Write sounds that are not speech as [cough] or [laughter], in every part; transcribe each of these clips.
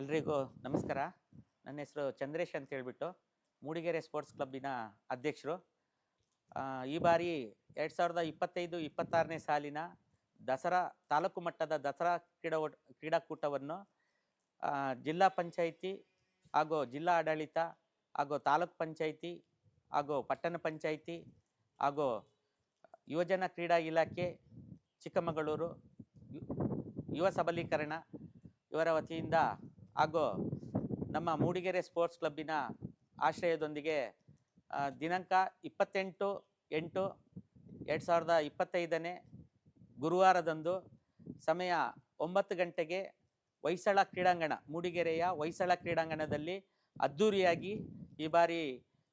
ಎಲ್ರಿಗೂ ನಮಸ್ಕಾರ. ನನ್ನ ಹೆಸರು ಚಂದ್ರೇಶ್ ಅಂತ ಹೇಳಿಬಿಟ್ಟು ಮೂಡಿಗೆರೆ ಸ್ಪೋರ್ಟ್ಸ್ ಕ್ಲಬ್ಬಿನ ಅಧ್ಯಕ್ಷರು. ಈ ಬಾರಿ ಎರಡು ಸಾವಿರದ ಇಪ್ಪತ್ತೈದು, ಇಪ್ಪತ್ತಾರನೇ ಸಾಲಿನ ದಸರಾ, ತಾಲೂಕು ಮಟ್ಟದ ದಸರಾ ಕ್ರೀಡಾ ಕ್ರೀಡಾಕೂಟವನ್ನು ಜಿಲ್ಲಾ ಪಂಚಾಯಿತಿ ಹಾಗೂ ಜಿಲ್ಲಾ ಆಡಳಿತ ಹಾಗೂ ತಾಲೂಕ್ ಪಂಚಾಯಿತಿ ಹಾಗೂ ಪಟ್ಟಣ ಪಂಚಾಯಿತಿ ಹಾಗೂ ಯುವಜನ ಕ್ರೀಡಾ ಇಲಾಖೆ, ಚಿಕ್ಕಮಗಳೂರು, ಯುವ ಸಬಲೀಕರಣ ಇವರ ವತಿಯಿಂದ ಹಾಗೂ ನಮ್ಮ ಮೂಡಿಗೆರೆ ಸ್ಪೋರ್ಟ್ಸ್ ಕ್ಲಬ್ಬಿನ ಆಶ್ರಯದೊಂದಿಗೆ ದಿನಾಂಕ ಇಪ್ಪತ್ತೆಂಟು ಎಂಟು ಎರಡು ಸಾವಿರದ ಇಪ್ಪತ್ತೈದನೇ ಗುರುವಾರದಂದು ಸಮಯ ಒಂಬತ್ತು ಗಂಟೆಗೆ ಹೊಯ್ಸಳ ಕ್ರೀಡಾಂಗಣ, ಮೂಡಿಗೆರೆಯ ಹೊಯ್ಸಳ ಕ್ರೀಡಾಂಗಣದಲ್ಲಿ ಅದ್ಧೂರಿಯಾಗಿ ಈ ಬಾರಿ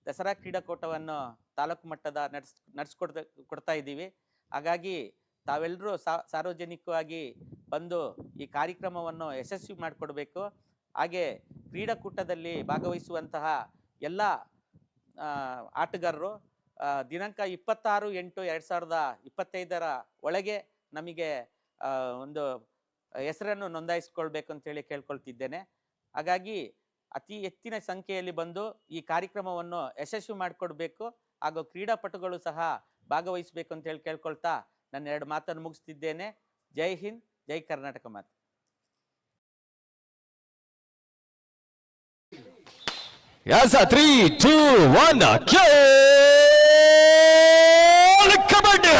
ದಸರಾ ಕ್ರೀಡಾಕೂಟವನ್ನು ತಾಲೂಕು ಮಟ್ಟದ ನಡೆಸ್, ನಡೆಸ್ಕೊಡ್ತಾ, ಕೊಡ್ತಾ ಇದ್ದೀವಿ. ಹಾಗಾಗಿ ತಾವೆಲ್ಲರೂ ಸಾರ್ವಜನಿಕವಾಗಿ ಬಂದು ಈ ಕಾರ್ಯಕ್ರಮವನ್ನು ಯಶಸ್ವಿ ಮಾಡಿಕೊಡ್ಬೇಕು. ಹಾಗೆ ಕ್ರೀಡಾಕೂಟದಲ್ಲಿ ಭಾಗವಹಿಸುವಂತಹ ಎಲ್ಲ ಆಟಗಾರರು ದಿನಾಂಕ ಇಪ್ಪತ್ತಾರು ಎಂಟು ಎರಡು ಸಾವಿರದ ಇಪ್ಪತ್ತೈದರ ಒಳಗೆ ನಮಗೆ ಒಂದು ಹೆಸರನ್ನು ನೋಂದಾಯಿಸ್ಕೊಳ್ಬೇಕು ಅಂತೇಳಿ ಕೇಳ್ಕೊಳ್ತಿದ್ದೇನೆ. ಹಾಗಾಗಿ ಅತಿ ಹೆಚ್ಚಿನ ಸಂಖ್ಯೆಯಲ್ಲಿ ಬಂದು ಈ ಕಾರ್ಯಕ್ರಮವನ್ನು ಯಶಸ್ವಿ ಮಾಡಿಕೊಡ್ಬೇಕು ಹಾಗೂ ಕ್ರೀಡಾಪಟುಗಳು ಸಹ ಭಾಗವಹಿಸಬೇಕು ಅಂತೇಳಿ ಕೇಳ್ಕೊಳ್ತಾ ನನ್ನ ಎರಡು ಮಾತನ್ನು ಮುಗಿಸ್ತಿದ್ದೇನೆ. ಜೈ ಹಿಂದ್, ಜೈ ಕರ್ನಾಟಕ ಮಾತು. Yes, sir. Three, two, one. Kabaddi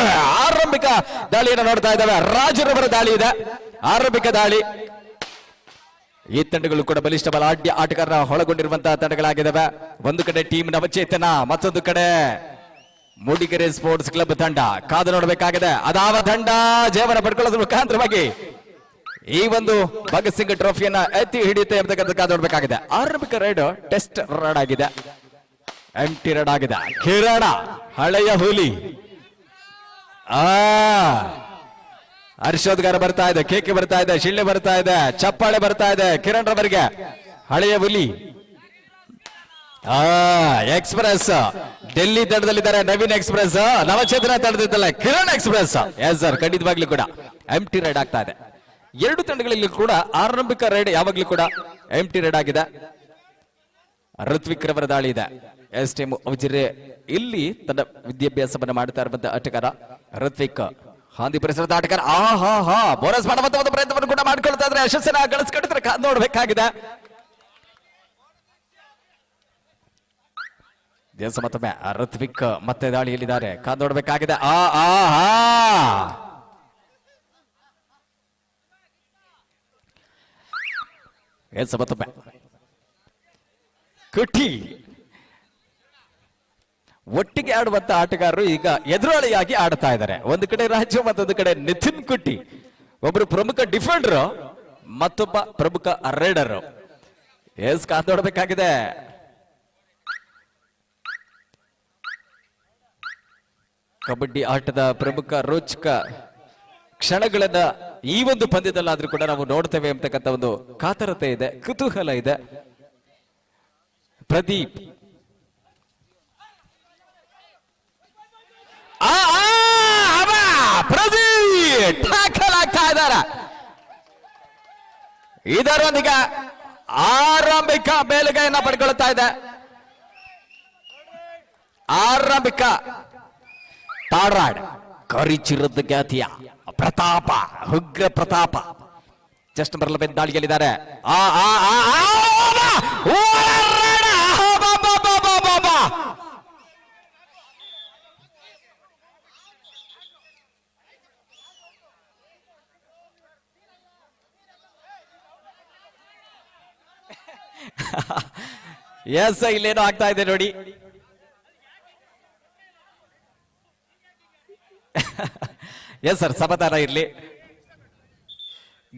ಆರಂಭಿಕ ದಾಳಿಯನ್ನು ನೋಡ್ತಾ ಇದ್ದಾವೆ. ರಾಜರವರ ದಾಳಿ ಇದೆ. ಆರಂಭಿಕ ದಾಳಿ. ಈ ತಂಡಗಳು ಕೂಡ ಬಲಿಷ್ಠ ಬಲಾಢ್ಯ ಆಟಗಾರರ ಒಳಗೊಂಡಿರುವಂತಹ ತಂಡಗಳಾಗಿದ್ದಾವೆ. ಒಂದು ಕಡೆ ಟೀಮ್ ನವಚೇತನ ಮತ್ತೊಂದು ಕಡೆ ಮೂಡಿಗೆರೆ ಸ್ಪೋರ್ಟ್ಸ್ ಕ್ಲಬ್ ತಂಡ. ಕಾದು ನೋಡಬೇಕಾಗಿದೆ. ಅದಾವ ತಂಡ. ಜೀವನ ಪಡ್ಕೊಳ್ಳೋದ್ರ ಮುಖಾಂತರವಾಗಿ ಈ ಒಂದು ಭಗತ್ ಸಿಂಗ್ ಟ್ರೋಫಿಯನ್ನ ಎತ್ತಿ ಹಿಡಿಯುತ್ತೆ ನೋಡಬೇಕಾಗಿದೆ. ಆರಂಭಿಕ ರೈಡ್ ಟೆಸ್ಟ್ ರೈಡ್ ಆಗಿದೆ. ಎಂಟಿ ರೈಡ್ ಆಗಿದೆ. ಕಿರಣ, ಹಳೆಯ ಹುಲಿ. ಆ, ಹರ್ಷೋದ್ಗಾರ ಬರ್ತಾ ಇದೆ ಕೇಕೆ ಬರ್ತಾ ಇದೆ, ಶಿಳ್ಳೆ ಬರ್ತಾ ಇದೆ, ಚಪ್ಪಾಳೆ ಬರ್ತಾ ಇದೆ, ಕಿರಣ್ ರವರಿಗೆ. ಹಳೆಯ ಹುಲಿ. ಆ ಎಕ್ಸ್ಪ್ರೆಸ್ ಡೆಲ್ಲಿ ತಂಡದಲ್ಲಿದ್ದಾರೆ, ನವೀನ್ ಎಕ್ಸ್ಪ್ರೆಸ್ ನವಚೇತನ ತಡೆದಿದ್ದಲ್ಲ ಕಿರಣ್ ಎಕ್ಸ್ಪ್ರೆಸ್ ಎಸ್ ಸರ್ ಖಂಡಿತವಾಗ್ಲೂ ಕೂಡ. ಎಂ ಟಿ ರೈಡ್ ಆಗ್ತಾ ಇದೆ. ಎರಡು ತಂಡಗಳಲ್ಲಿ ಕೂಡ ಆರಂಭಿಕ ರೈಡ್ ಯಾವಾಗ್ಲೂ ಕೂಡ ಎಂ ಟಿ ರೈಡ್ ಆಗಿದೆ. ಋತ್ವಿಕ್ ರವರ ದಾಳಿ ಇದೆ. ಎಸ್ ಟೀಮ್ ಅವಜಿರೆ ಇಲ್ಲಿ ತನ್ನ ವಿದ್ಯಾಭ್ಯಾಸವನ್ನು ಮಾಡ್ತಾ ಇರುವಂತಹ ಆಟಗಾರ ಋತ್ವಿಕ್. ಹಾಂದಿ ಪರಿಸರದ ಆಟಗಾರ ಆ ಹಾ ಹಾ ಬೋನಸ್ ಮಾಡುವಂತ ಪ್ರಯತ್ನವನ್ನು ಕೂಡ ಮಾಡ್ಕೊಳ್ತಾ ಇದ್ರೆ ಯಶಸ್ಸಿನ ಗಳಿಸ್ಕೊಂಡಿದ್ರೆ ನೋಡ್ಬೇಕಾಗಿದೆ. ಮತ್ತೊಮ್ಮೆ, ಋತ್ವಿಕ್ ಮತ್ತೆ ದಾಳಿಯಲ್ಲಿದ್ದಾರೆ. ಕಾದ್ ನೋಡ್ಬೇಕಾಗಿದೆ. ಆ ಆ ಹಾ ಎಸ್ ಒಟ್ಟಿಗೆ ಆಡುವಂತ ಆಟಗಾರರು ಈಗ ಎದುರಾಳಿಯಾಗಿ ಆಡ್ತಾ ಇದ್ದಾರೆ. ಒಂದು ಕಡೆ ರಾಜ್ಯ ಮತ್ತೊಂದು ಕಡೆ ನಿತಿನ್ ಕುಟ್ಟಿ. ಒಬ್ರು ಪ್ರಮುಖ ಡಿಫೆಂಡರ್, ಮತ್ತೊಬ್ಬ ಪ್ರಮುಖ ರೈಡರ್. ಎಸ್ ಕಾತಾಡಬೇಕಾಗಿದೆ ಕಬಡ್ಡಿ ಆಟದ ಪ್ರಮುಖ ರೋಚಕ ಕ್ಷಣಗಳನ್ನ ಈ ಒಂದು ಪಂದ್ಯದಲ್ಲಾದ್ರೂ ಕೂಡ ನಾವು ನೋಡ್ತೇವೆ ಅಂತಕ್ಕಂಥ ಒಂದು ಕಾತರತೆ ಇದೆ, ಕುತೂಹಲ ಇದೆ. ಪ್ರದೀಪ್. ಪ್ರದೀಪ್! ಇದರೊಂದಿಗೆ ಆರಂಭಿಕ ಮೇಲುಗೈಯನ್ನ ಪಡ್ಕೊಳ್ತಾ ಇದೆ. ಆರಂಭಿಕ ತಾಡ್ರಾಡ್ ಕರಿಚಿರದ ಖ್ಯಾತಿಯ ಪ್ರತಾಪ ಉಗ್ರ ಪ್ರತಾಪ ಜಸ್ಟ್ ಬರಲ ದಾಳಿಯಲ್ಲಿದ್ದಾರೆ ಆ ಆ ಆ ಆ, ಬಾ! ಓಡಾಡ! ಬಾ, ಬಾ, ಬಾ, ಬಾ, ಬಾ, ಬಾ! ಎಸ್ [laughs] ಇಲ್ಲೇನೋ ಆಗ್ತಾ ಇದೆ ನೋಡಿ [laughs] ಎಸ್ ಸರ್ ಸಮಾಧಾನ ಇರಲಿ.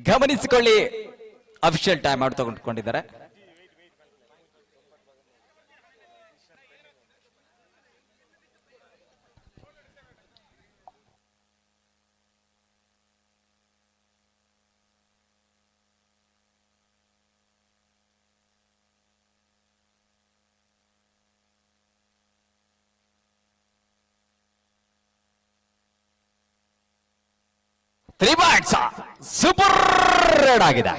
ಗಮನಿಸಿಕೊಳ್ಳಿ. ಅಫಿಷಿಯಲ್ ಟೈಮ್ ಔಟ್ ತಗೊಂಡ್ಕೊಂಡಿದ್ದಾರೆ. ತ್ರೀ ಸುಪರ್ ಸೂಪರ್ ರೆಡ್ ಆಗಿದೆ.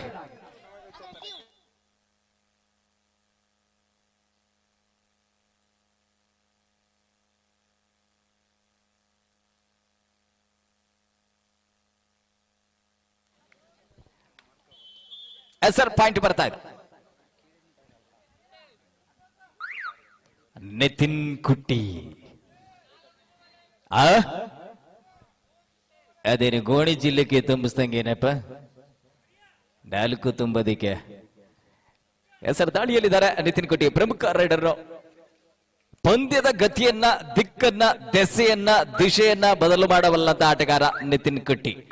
ಸರ್ ಪಾಯಿಂಟ್ ಬರ್ತಾ ಇದೆ. ನಿತಿನ್ ಕುಟ್ಟಿ. ಆ? ಅದೇನು ಗೋಣಿ ಜಿಲ್ಲೆಗೆ ತುಂಬಿಸ್ದಂಗೆ ಏನಪ್ಪ? ನಾಲ್ಕು ತುಂಬೋದಿಕ್ಕೆ. ಹೆಸರು ದಾಳಿಯಲ್ಲಿದ್ದಾರೆ ನಿತಿನ್ ಕುಟ್ಟಿ, ಪ್ರಮುಖ ರೈಡರ್. ಪಂದ್ಯದ ಗತಿಯನ್ನ, ದಿಕ್ಕನ್ನ, ದೆಸೆಯನ್ನ, ದಿಶೆಯನ್ನ ಬದಲು ಮಾಡಬಲ್ಲಂತ ಆಟಗಾರ ನಿತಿನ್ ಕುಟ್ಟಿ.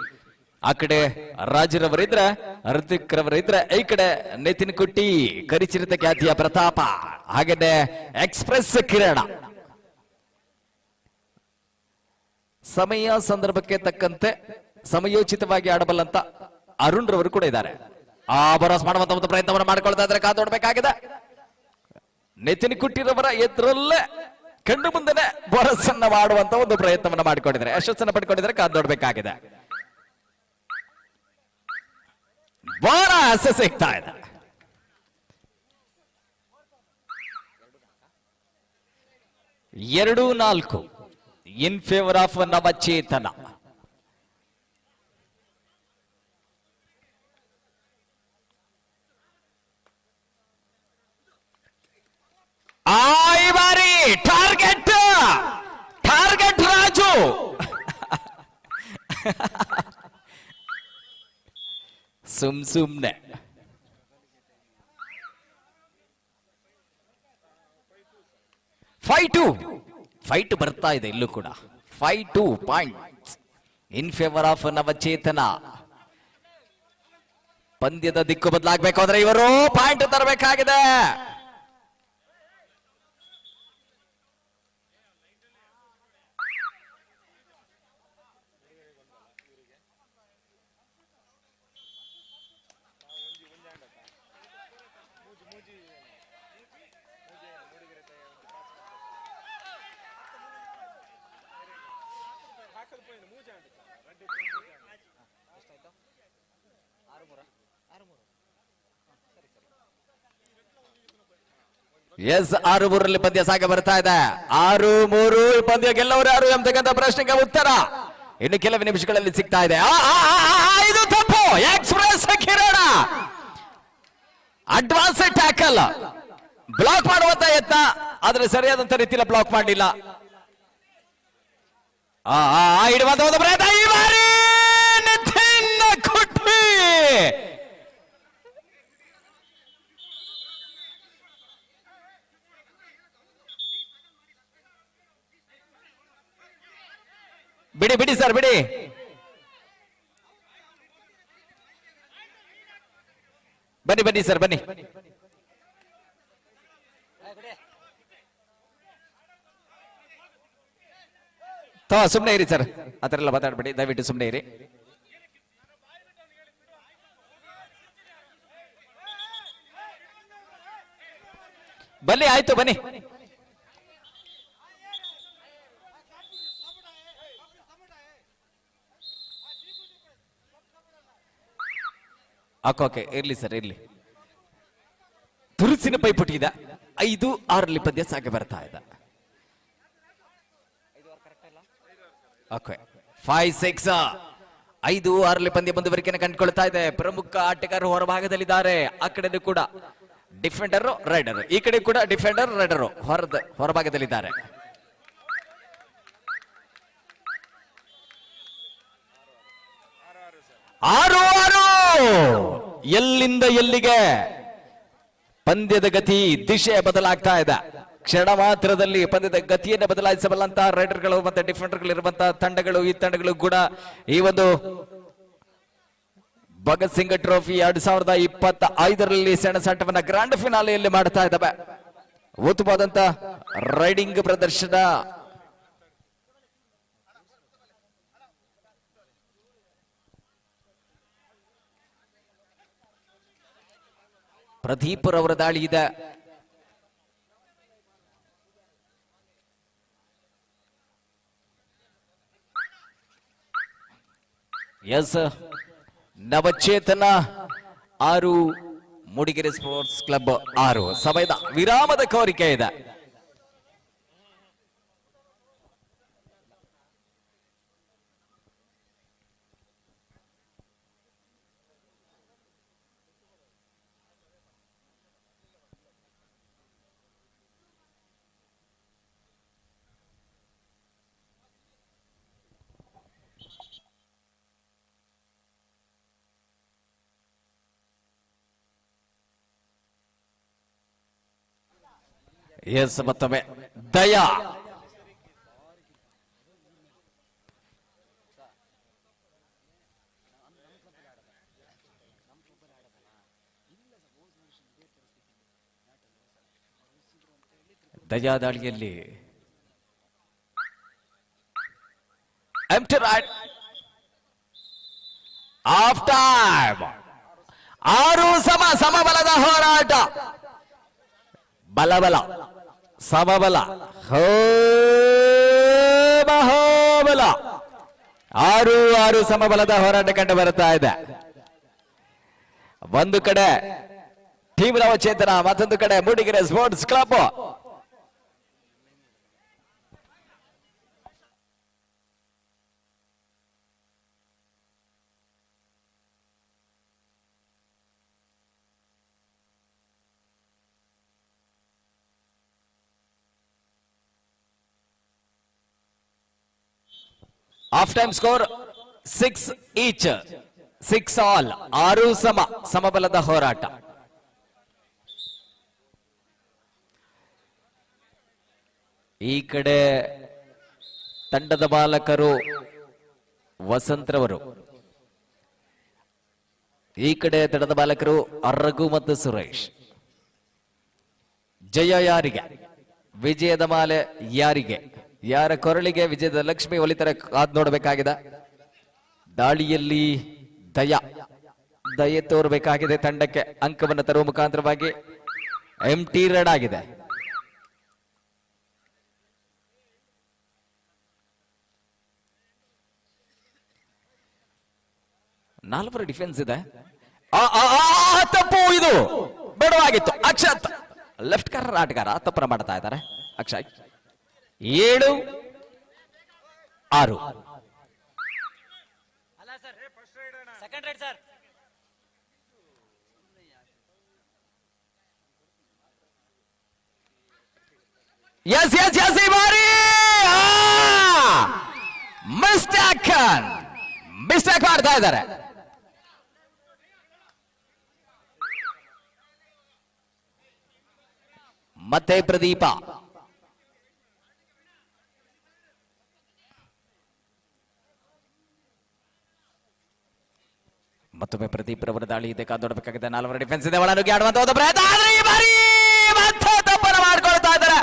ಆ ಕಡೆ ರಾಜರವರಿದ್ರೆ, ಹೃತಿಕ್ ರವರಿದ್ರೆ, ಈ ಕಡೆ ನಿತಿನ್ ಕುಟ್ಟಿ, ಕರಿಚಿರಿತ ಖ್ಯಾತಿಯ ಪ್ರತಾಪ. ಹಾಗೇನೆ ಎಕ್ಸ್ಪ್ರೆಸ್ ಕಿರಣ. ಸಮಯ ಸಂದರ್ಭಕ್ಕೆ ತಕ್ಕಂತೆ ಸಮಯೋಚಿತವಾಗಿ ಆಡಬಲ್ಲಂತ ಅರುಣ್ ರವರು ಕೂಡ ಇದ್ದಾರೆ. ಆ ಭರೋಸೆ ಮಾಡುವಂತ ಒಂದು ಪ್ರಯತ್ನವನ್ನು ಮಾಡ್ಕೊಳ್ತಾ ಇದ್ರೆ ಕಾದೋಡ್ಬೇಕಾಗಿದೆ ನಿತಿನ್ ಕುಟ್ಟಿರವರ ಎದುರಲ್ಲೇ ಕಣ್ಣು ಮುಂದೆನೆ ಭರಸನ್ನ ಮಾಡುವಂತ ಒಂದು ಪ್ರಯತ್ನವನ್ನ ಮಾಡಿಕೊಂಡಿದ್ದಾರೆ. ಯಶಸ್ಸನ್ನ ಪಡ್ಕೊಂಡಿದ್ದಾರೆ. ಕಾದ್ ನೋಡ್ಬೇಕಾಗಿದೆ. ಬಹಳ ಆಸೆ ಸಿಗ್ತಾ ಇದೆ. ಎರಡು ನಾಲ್ಕು. ಇನ್ ಫೇವರ್ ಆಫ್ ನವಚೇತನ ಆ ಈ ಬಾರಿ ಟಾರ್ಗೆಟ್ ಟಾರ್ಗೆಟ್ ರಾಜು ಸುಮ್ ಸುಮ್ನೆ ಫೈವ್ ಟು ಫೈಟ್ ಬರ್ತಾ ಇದೆ ಇಲ್ಲೂ ಕೂಡ. Five two point in favour of Navachetana ಪಂದ್ಯದ ದಿಕ್ಕು ಬದಲಾಗಬೇಕು ಅಂದ್ರೆ ಇವರು ಪಾಯಿಂಟ್ ತರಬೇಕಾಗಿದೆ. ಎಸ್ ಆರು ಮೂರರಲ್ಲಿ ಪಂದ್ಯ ಸಾಗ ಬರ್ತಾ ಇದೆ. ಆರು ಮೂರು ಪಂದ್ಯ ಗೆಲ್ಲವರು ಯಾರು ಎಂಬತಕ್ಕಂಥ ಪ್ರಶ್ನೆಗೆ ಉತ್ತರ. ಇನ್ನು ಕೆಲವು ನಿಮಿಷಗಳಲ್ಲಿ ಸಿಗ್ತಾ ಇದೆ. ಆ, ಆ, ಆ, ಆ, ಆ, ಇದು ತಪ್ಪು. ಎಕ್ಸ್ಪ್ರೆಸ್ ಕಿರಣ. ಅಡ್ವಾನ್ಸ್ ಟ್ಯಾಕಲ್ ಬ್ಲಾಕ್ ಮಾಡುವಂತ ಯತ್ನ. ಆದ್ರೆ ಸರಿಯಾದಂತ ರೀತಿಯಲ್ಲಿ ಬ್ಲಾಕ್ ಮಾಡಲಿಲ್ಲ ಆ ಇಡುವಂತ ಒಂದು ಪ್ರಯತ್ನ. ಈ ಬಾರಿ ನಿತಿನ್ ಕುಟ್ಟಿ ಬಿಡಿ ಬಿಡಿ ಸರ್, ಬಿಡಿ. ಬನ್ನಿ ಬನ್ನಿ ಸರ್, ಬನ್ನಿ. ತೋ ಸುಮ್ಮನೆ ಇರಿ ಸರ್. ಆ ಎಲ್ಲ ಮಾತಾಡ್ಬೇಡಿ, ದಯವಿಟ್ಟು ಸುಮ್ಮನೆ ಇರಿ. ಬನ್ನಿ, ಆಯ್ತು, ಬನ್ನಿ. ಓಕೆ, ಇರ್ಲಿ ಸರ್, ಇರ್ಲಿ. ತುರುಸಿನ ಪೈಪುಟಿದ ಐದು ಆರಲ್ಲಿ ಪದ್ಯ ಸಾಕೆ ಬರ್ತಾ ಇದೆ. ಓಕೆ ಫೈವ್ ಸಿಕ್ಸ್ ಐದು ಆರಲ್ಲಿ ಪಂದ್ಯ ಮುಂದುವರಿಕೆಯನ್ನು ಕಂಡುಕೊಳ್ತಾ ಇದೆ. ಪ್ರಮುಖ ಆಟಗಾರರು ಹೊರಭಾಗದಲ್ಲಿದ್ದಾರೆ ಆ ಕಡೆ ಕೂಡ ಡಿಫೆಂಡರ್ ರೈಡರ್ ಈ ಕಡೆ ಕೂಡ ಡಿಫೆಂಡರ್ ರೈಡರ್ ಹೊರದ ಹೊರಭಾಗದಲ್ಲಿದ್ದಾರೆ ಆರು ಆರು! ಎಲ್ಲಿಂದ ಎಲ್ಲಿಗೆ ಪಂದ್ಯದ ಗತಿ, ದಿಶೆ ಬದಲಾಗ್ತಾ ಇದೆ. ಕ್ಷಣ ಮಾತ್ರದಲ್ಲಿ ಪಂದ್ಯದ ಗತಿಯನ್ನು ಬದಲಾಯಿಸಬಲ್ಲಂತಹ ರೈಡರ್ಗಳು ಮತ್ತೆ ಡಿಫೆಂಡರ್ಗಳು ಇರುವಂತಹ ತಂಡಗಳು, ಈ ತಂಡಗಳು ಕೂಡ ಈ ಒಂದು ಭಗತ್ ಸಿಂಗ್ ಟ್ರೋಫಿ ಎರಡ್ ಸಾವಿರದ ಇಪ್ಪತ್ತ ಐದರಲ್ಲಿ ಸೆಣಸಾಟವನ್ನ ಗ್ರಾಂಡ್ ಫಿನಾಲೆಯಲ್ಲಿ ಮಾಡ್ತಾ ಇದ್ದಾವೆ. ಉತ್ತಮವಾದಂತ ರೈಡಿಂಗ್ ಪ್ರದರ್ಶನ. ಪ್ರದೀಪ್ ರವರ ದಾಳಿ ಇದೆ. ಎಸ್ ನವಚೇತನ ಆರು ಮೂಡಿಗೆರೆ ಸ್ಪೋರ್ಟ್ಸ್ ಕ್ಲಬ್ ಆರು. ಸಮಯದ ವಿರಾಮದ ಕೋರಿಕೆ ಇದೆ. ಎಸ್ ಮತ್ತೊಮ್ಮೆ? ದಯಾ. ದಯಾ ದಾಳಿಯಲ್ಲಿ. ಆಫ್ ಟೈಮ್ ಆರು ಸಮ ಸಮಬಲದ ಹೋರಾಟ. ಬಲಬಲ. ಸಮಬಲ. ಹೋಬಲ ಆರು ಆರು ಸಮಬಲದ ಹೋರಾಟ ಕಂಡು ಬರುತ್ತಾ ಇದೆ. ಒಂದು ಕಡೆ ಟೀಮ್ ನವಚೇತನ ಮತ್ತೊಂದು ಕಡೆ Mudigere sports club half time score six each six all ಆರು ಸಮ, ಸಮಬಲದ ಹೋರಾಟ. ಈ ಕಡೆ ತಂಡದ ಬಾಲಕರು ವಸಂತ್ರವರು. ಈ ಕಡೆ ತಂಡದ ಬಾಲಕರು ಅರಗು ಮತ್ತು ಸುರೇಶ್. ಜಯ ಯಾರಿಗೆ? ವಿಜಯದ ಮಾಲೆ ಯಾರಿಗೆ? ಯಾರ ಕೊರಳಿಗೆ ವಿಜಯದ ಲಕ್ಷ್ಮಿ ಒಲಿತರ ಕಾದ್ ನೋಡಬೇಕಾಗಿದೆ? ದಾಳಿಯಲ್ಲಿ ದಯ. ದಯೆ ತೋರಬೇಕಾಗಿದೆ ತಂಡಕ್ಕೆ. ಅಂಕವನ್ನು ತರುವ ಮುಖಾಂತರವಾಗಿ ಎಂ ಟಿ ರಡ್ ಆಗಿದೆ. ನಾಲ್ವರು ಡಿಫೆನ್ಸ್ ಇದೆ. ತಪ್ಪು ಇದು. ಬೇಡವಾಗಿತ್ತು. ಅಕ್ಷತ್. ಲೆಫ್ಟ್ ಕಾರ್ನರ್ ಆಟಗಾರ ತಪ್ಪನ ಮಾಡ್ತಾ ಇದ್ದಾರೆ. ಅಕ್ಷಯ್. ಏಳು ಆರು. Second right sir. Yes yes yes ಈ ಬಾರಿ ಮಿಸ್ಟೇಕ್ ಮಿಸ್ಟೇಕ್ ಮಾಡ್ತಾ ಇದ್ದಾರೆ. ಮತ್ತೆ ಪ್ರದೀಪ. ಮತ್ತೊಮ್ಮೆ ಪ್ರದೀಪ್ ರವರ ದಾಳಿ ಇದೆ ಕಾದೊಡಬೇಕಾಗಿದೆ ನಾಲ್ವರ ಡಿಫೆನ್ಸ್ ಇದೆ. ಒಳನುಗ್ಗಿ ಆಡುವಂತ ಒಂದು ಪ್ರಯತ್ನ. ಆದ್ರೆ ಈ ಬಾರಿ ಮತ್ತೆ ತಪ್ಪನ್ನು ಮಾಡ್ಕೊಳ್ತಾ ಇದ್ದಾರೆ.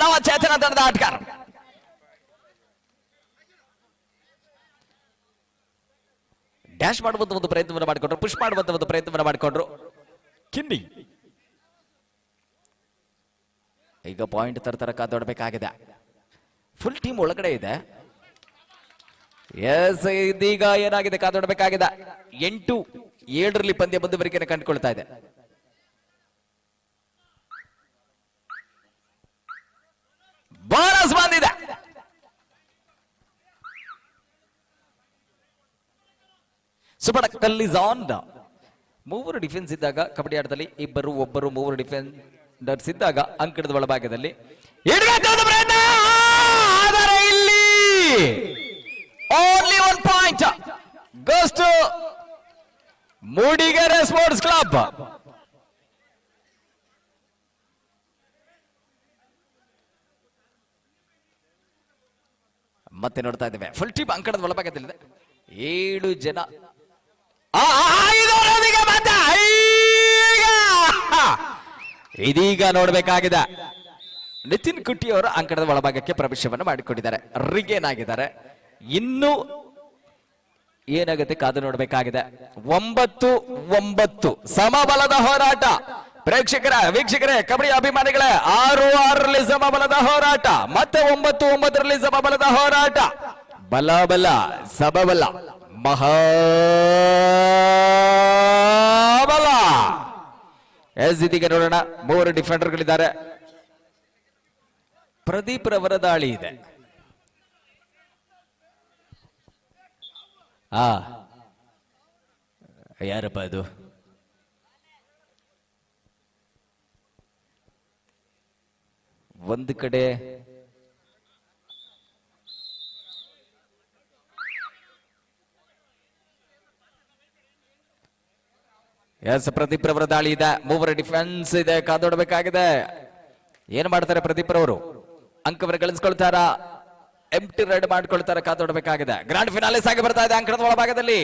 ನವಚೇತನ ತಂಡದ ಆಟಗಾರ. ಡ್ಯಾಶ್ ಮಾಡುವಂತ ಒಂದು ಪ್ರಯತ್ನವನ್ನು ಮಾಡಿಕೊಂಡ್ರು. ಪುಷ್ ಮಾಡುವಂತ ಒಂದು ಪ್ರಯತ್ನವನ್ನು ಮಾಡಿಕೊಂಡ್ರು. ಕಿಂಡಿ ಈಗ ಪಾಯಿಂಟ್ ತರ್ತರ ಕಾದೊಡಬೇಕಾಗಿದೆ ಫುಲ್ ಟೀಮ್ ಒಳಗಡೆ ಇದೆ. ಎಸ್ ಇದೀಗ ಏನಾಗಿದೆ? ಕಾದೊಡಬೇಕಾಗಿದೆ ಎಂಟು, ಏಳರಲ್ಲಿ ಪಂದ್ಯ ಮುಂದುವರಿಕೆಯನ್ನು ಕಂಡುಕೊಳ್ತಾ ಇದೆ. ಬೋನಸ್ ಬಂದಿದೆ. ಸುಬಡಕಲ್ಲಿ ಆನ್ ಮೂವರು ಡಿಫೆನ್ಸ್ ಇದ್ದಾಗ, ಕಬಡ್ಡಿ ಆಟದಲ್ಲಿ ಇಬ್ಬರು, ಒಬ್ಬರು ಮೂವರು ಡಿಫೆನ್ಸ್ ಇದ್ದಾಗ, ಅಂಕಣದ ಒಳಭಾಗದಲ್ಲಿ ಪ್ರಯತ್ನ. ಆದರೆ ಇಲ್ಲಿ ಓನ್ಲಿ ಒನ್ ಪಾಯಿಂಟ್ ಗಸ್ಟ್ ಮೂಡಿಗೆರೆ ಸ್ಪೋರ್ಟ್ಸ್ ಕ್ಲಬ್ ಮತ್ತೆ ನೋಡ್ತಾ ಇದ್ದೇವೆ. ಫುಲ್ ಟೀಮ್ ಅಂಕಣದ ಒಳಭಾಗದಲ್ಲಿದೆ ಏಳು ಜನ! ಇದೀಗ ನೋಡಬೇಕಾಗಿದೆ. ನಿತಿನ್ ಕುಟ್ಟಿ ಅವರು ಅಂಕಣದ ಒಳಭಾಗಕ್ಕೆ ಪ್ರವೇಶವನ್ನು ಮಾಡಿಕೊಂಡಿದ್ದಾರೆ. ರಿಗೇನ್ ಆಗಿದ್ದಾರೆ. ಇನ್ನು ಏನಾಗುತ್ತೆ? ಕಾದು ನೋಡಬೇಕಾಗಿದೆ. ಒಂಬತ್ತು ಒಂಬತ್ತು. ಸಮಬಲದ ಹೋರಾಟ. ಪ್ರೇಕ್ಷಕರ, ವೀಕ್ಷಕರೇ, ಕಬಡ್ಡಿ ಅಭಿಮಾನಿಗಳೇ, ಆರು, ಆರರಲ್ಲಿ ಸಮಬಲದ ಹೋರಾಟ. ಮತ್ತೆ ಒಂಬತ್ತು, ಒಂಬತ್ತರಲ್ಲಿ ಸಮಬಲದ ಹೋರಾಟ. ಬಲ ಬಲ ಸಬಬಲ ಮಹಾಬಲ. ಎಸ್ ಇದೀಗ ನೋಡೋಣ. ಮೂವರು ಡಿಫೆಂಡರ್ಗಳಿದ್ದಾರೆ. ಪ್ರದೀಪ್ ರವರ ದಾಳಿ ಇದೆ. ಆ. ಯಾರಪ್ಪ ಅದು? ಒಂದು ಕಡೆ ಎಸ್ ಪ್ರದೀಪ್ ರವರ ದಾಳಿ ಇದೆ. ಮೂವರ ಡಿಫೆನ್ಸ್ ಇದೆ. ಕಾದೊಡಬೇಕಾಗಿದೆ. ಏನ್ ಮಾಡ್ತಾರೆ ಪ್ರದೀಪ್ ರವರು? ಅಂಕವನ್ನು ಗಳಿಸ್ಕೊಳ್ತಾರ? ಎಂಟಿ ರೈಡ್ ಮಾಡ್ಕೊಳ್ತಾರೆ ಕಾತೊಡಬೇಕಾಗಿದೆ ಗ್ರಾಂಡ್ ಫಿನಾಲೆ ಸಾಗಿ ಬರ್ತಾ ಇದೆ ಅಂಕಣದ ಒಳಭಾಗದಲ್ಲಿ.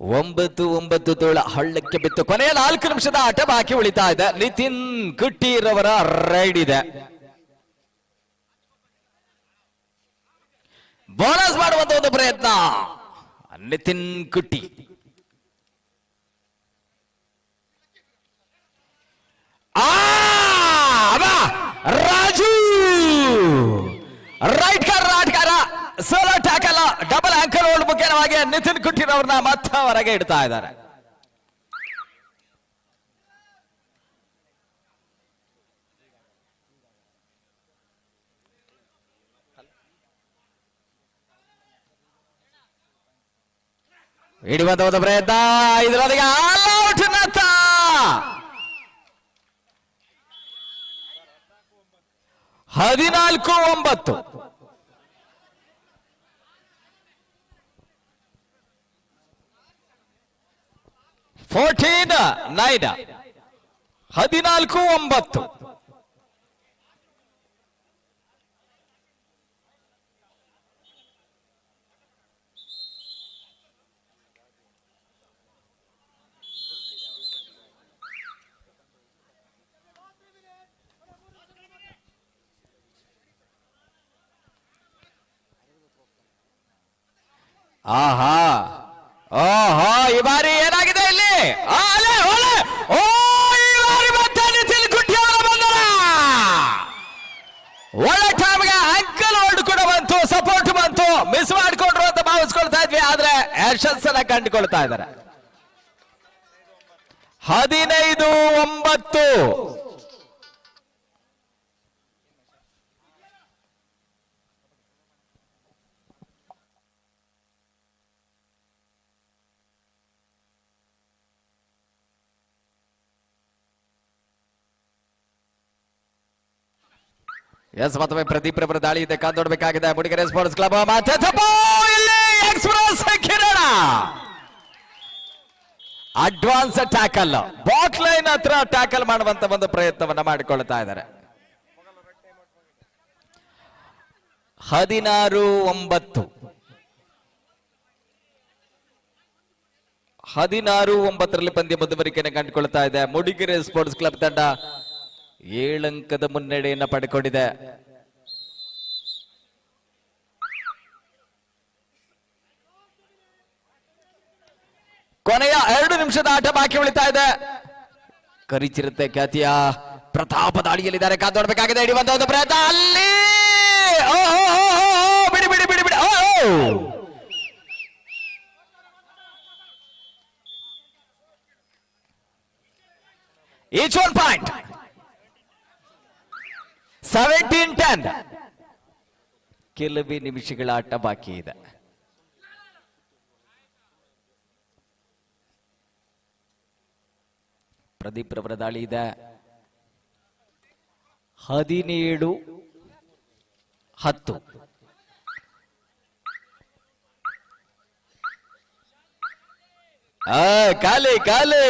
ಒಂಬತ್ತು ಒಂಬತ್ತು ತೋಳ ಹಳ್ಳಕ್ಕೆ ಬಿತ್ತು. ಕೊನೆಯ ನಾಲ್ಕು ನಿಮಿಷದ ಆಟ ಬಾಕಿ ಉಳಿತಾ ಇದೆ. ನಿತಿನ್ ಕುಟ್ಟಿರವರ ರೈಡ್ ಇದೆ. ಬೋನಸ್ ಮಾಡುವಂತ ಒಂದು ಪ್ರಯತ್ನ. ನಿತಿನ್ ಕುಟ್ಟಿ. ರಾಜು. ರೈಟ್ ಕಾರ್ ಆಟಗಾರ solo tackle double ankle hold ಮುಖ್ಯವಾಗಿ ನಿತಿನ್ ಕುಟ್ಟಿರವ್ರನ್ನ ಮತ್ತೆ ಹೊರಗೆ ಇಡ್ತಾ ಇದ್ದಾರೆ. ಹಿಡಿಯುವಂತ ಒಂದು ಪ್ರಯತ್ನ. ಇದರೊಂದಿಗೆ ಆಲ್ ಔಟ್ ನತ್ತ. ಹದಿನಾಲ್ಕು ಒಂಬತ್ತು. ಫೋರ್ಟೀನ್ ನೈನ್ ಹದಿನಾಲ್ಕು ಒಂಬತ್ತು. ಆಹಾ. ಓಹೋ, ಈ ಬಾರಿ ಏನಾಗಿದೆ ಇಲ್ಲಿ. ಓ, ಈ ಬಾರಿ ಮತ್ತೆ ನಿತಿನ್ ಕುಟ್ಟಿ ಒಳ್ಳೆ ಟೈಮ್ಗೆ ಅಂಕಲ್ ಹೋಲ್ಡ್ ಕೂಡ ಬಂತು ಸಪೋರ್ಟ್ ಬಂತು. ಮಿಸ್ ಮಾಡ್ಕೊಂಡ್ರು ಅಂತ ಭಾವಿಸ್ಕೊಳ್ತಾ ಇದ್ವಿ, ಆದ್ರೆ ಯಶಸ್ಸನ್ನ ಕಂಡುಕೊಳ್ತಾ ಇದ್ದಾರೆ. ಹದಿನೈದು ಒಂಬತ್ತು. ಎಸ್ ಮತ್ತೊಮ್ಮೆ ಪ್ರದೀಪ್ ರವರ ದಾಳಿ ಇದೆ. ಕಾದೊಡ್ಬೇಕಾಗಿದೆ Mudigere sports club express Kiran! Advance tackle bot line ಹತ್ರ ಟ್ಯಾಕಲ್ ಮಾಡುವಂತ ಒಂದು ಪ್ರಯತ್ನವನ್ನ ಮಾಡಿಕೊಳ್ತಾ ಇದ್ದಾರೆ. ಹದಿನಾರು ಒಂಬತ್ತು. ಹದಿನಾರು ಒಂಬತ್ತರಲ್ಲಿ ಪಂದ್ಯ ಮುಂದುವರಿಕೆಯನ್ನು ಕಂಡುಕೊಳ್ತಾ ಇದೆ. ಮುಡಿಗೆರೆ ಸ್ಪೋರ್ಟ್ಸ್ ಕ್ಲಬ್ ತಂಡ ಏಳಂಕದ ಮುನ್ನಡೆಯನ್ನು ಪಡ್ಕೊಂಡಿದೆ. ಕೊನೆಯ ಎರಡು ನಿಮಿಷದ ಆಟ ಬಾಕಿ ಉಳಿತಾ ಇದೆ. ಕರಿಚಿರುತ್ತೆ ಖ್ಯಾತಿಯ ಪ್ರತಾಪ ದಾಳಿಯಲ್ಲಿದ್ದಾರೆ. ಕಾತೋಡ್ಬೇಕಾಗಿದೆ ಇಡಿ ಒಂದು ಪ್ರಯತ್ನ. ಅಲ್ಲಿ! ಬಿಡಿ ಬಿಡಿ ಬಿಡಿ ಬಿಡಿ. Each one point seventeen ten ಕೆಲವೇ ನಿಮಿಷಗಳ ಆಟ ಬಾಕಿ ಇದೆ. ಪ್ರದೀಪ್ ರವರ ದಾಳಿ ಇದೆ. ಹದಿನೇಳು, ಹತ್ತು. ಖಾಲಿ ಖಾಲಿ.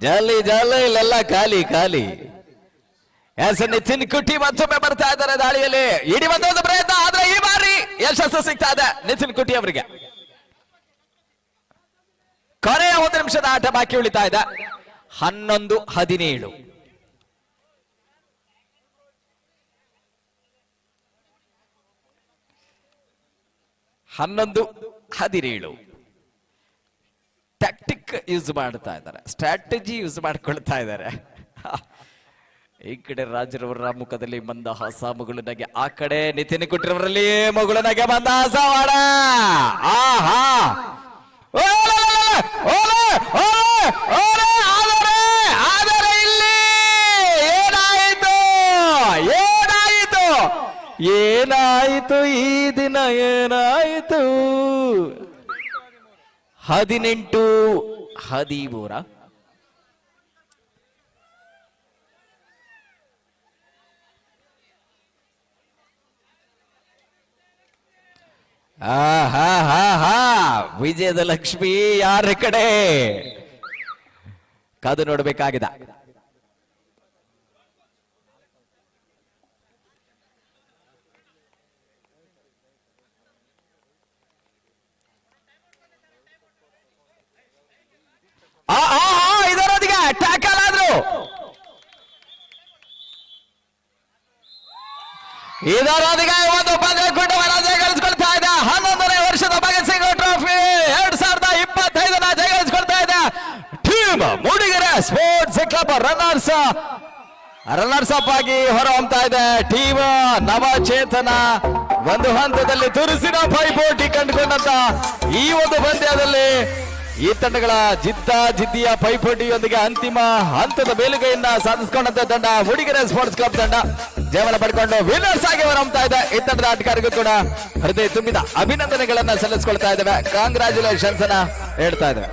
ಜಾಲಿ ಜಾಲಿ, ಇಲ್ಲೆಲ್ಲ ಖಾಲಿ ಖಾಲಿ. ಎಸ್ ನಿತಿನ್ ಕುಟ್ಟಿ ಮತ್ತೊಮ್ಮೆ ಬರ್ತಾ ಇದ್ದಾರೆ ದಾಳಿಯಲ್ಲಿ. ಇಡೀ ಒಂದು ಪ್ರಯತ್ನ, ಆದ್ರೆ ಈ ಬಾರಿ ಯಶಸ್ಸು ಸಿಗ್ತಾ ಇದೆ ನಿತಿನ್ ಕುಟ್ಟಿ ಅವರಿಗೆ. ಕೊನೆಯ ಒಂದು ನಿಮಿಷದ ಆಟ ಬಾಕಿ ಉಳಿತಾ ಇದೆ. ಹನ್ನೊಂದು, ಹದಿನೇಳು. ಹನ್ನೊಂದು, ಹದಿನೇಳು. ಟ್ಯಾಕ್ಟಿಕ್ ಯೂಸ್ ಮಾಡ್ತಾ ಇದ್ದಾರೆ. ಸ್ಟ್ರಾಟಜಿ ಯೂಸ್ ಮಾಡ್ಕೊಳ್ತಾ ಇದ್ದಾರೆ. ಈ ಕಡೆ ರಾಜರವರ ಮುಖದಲ್ಲಿ ಮಂದಹಾಸ ಮಗಳು ನಗೆ ಆ ಕಡೆ ನಿತಿನ್ ಕುಟ್ಟಿರವರಲ್ಲಿ ಮಗಳು ನಗೆ ಮಂದಹಾಸ ಮಾಡ ಆಹಾ ಆದರೆ ಇಲ್ಲಿ ಏನಾಯಿತು? ಏನಾಯಿತು? ಏನಾಯಿತು? ಈ ದಿನ ಏನಾಯಿತು? ಹದಿನೆಂಟು ಹದಿಮೂರ. ಆಹಾ ಹಾ ಹಾ ವಿಜಯದ ಲಕ್ಷ್ಮಿ ಯಾರ ಕಡೆ? ಕಾದು ನೋಡಬೇಕಾಗಿದೆ. ಆ ಆ ಆ, ಇದರೊಂದಿಗೆ ಟ್ಯಾಕಲ್ ಆದ್ರು. ಇದರೊಂದಿಗೆ ಒಂದು ಪಂದ್ಯಕೂಟವನ್ನು ಜಯಗಳಿಸಿಕೊಳ್ತಾ ಇದೆ ಹನ್ನೊಂದನೇ ವರ್ಷದ ಭಗತ್ ಸಿಂಗ್ ಟ್ರೋಫಿ ಎರಡ್ ಸಾವಿರದ ಇಪ್ಪತ್ತೈದನ ಜಯಗಳಿಸಿಕೊಳ್ತಾ ಇದೆ team Mudigere sports club runners runners up ಆಗಿ ಹೊರಹೊಮ್ತಾ ಇದೆ. ಟೀಮ್ ನವಚೇತನ ಒಂದು ಹಂತದಲ್ಲಿ ತುರುಸಿನ ಪೈಪೋಟಿ ಕಂಡುಕೊಂಡಂತ ಈ ಒಂದು ಪಂದ್ಯದಲ್ಲಿ ಈ ತಂಡಗಳ ಜಿದ್ದ ಜಿದ್ದಿಯ ಪೈಪೋಟಿಯೊಂದಿಗೆ ಅಂತಿಮ ಹಂತದ ಮೇಲುಗೈಯಿಂದ ಸಾಧಿಸಿಕೊಂಡಂತ ತಂಡ ಮೂಡಿಗೆರೆ ಸ್ಪೋರ್ಟ್ಸ್ ಕ್ಲಬ್ ತಂಡ. ಜಯವನ್ನು ಪಡ್ಕೊಂಡು ವಿನ್ನರ್ಸ್ ಆಗಿ ಹೊರಹೊಮ್ತಾ ಇದೆ. ಈ ತಂಡದ ಆಟಗಾರರಿಗೂ ಕೂಡ ಹೃದಯ ತುಂಬಿದ ಅಭಿನಂದನೆಗಳನ್ನ ಸಲ್ಲಿಸಿಕೊಳ್ತಾ ಇದ್ದೇವೆ. ಕಾಂಗ್ರಾಚುಲೇಷನ್ಸ್ ಅನ್ನ ಹೇಳ್ತಾ ಇದ್ದೇವೆ.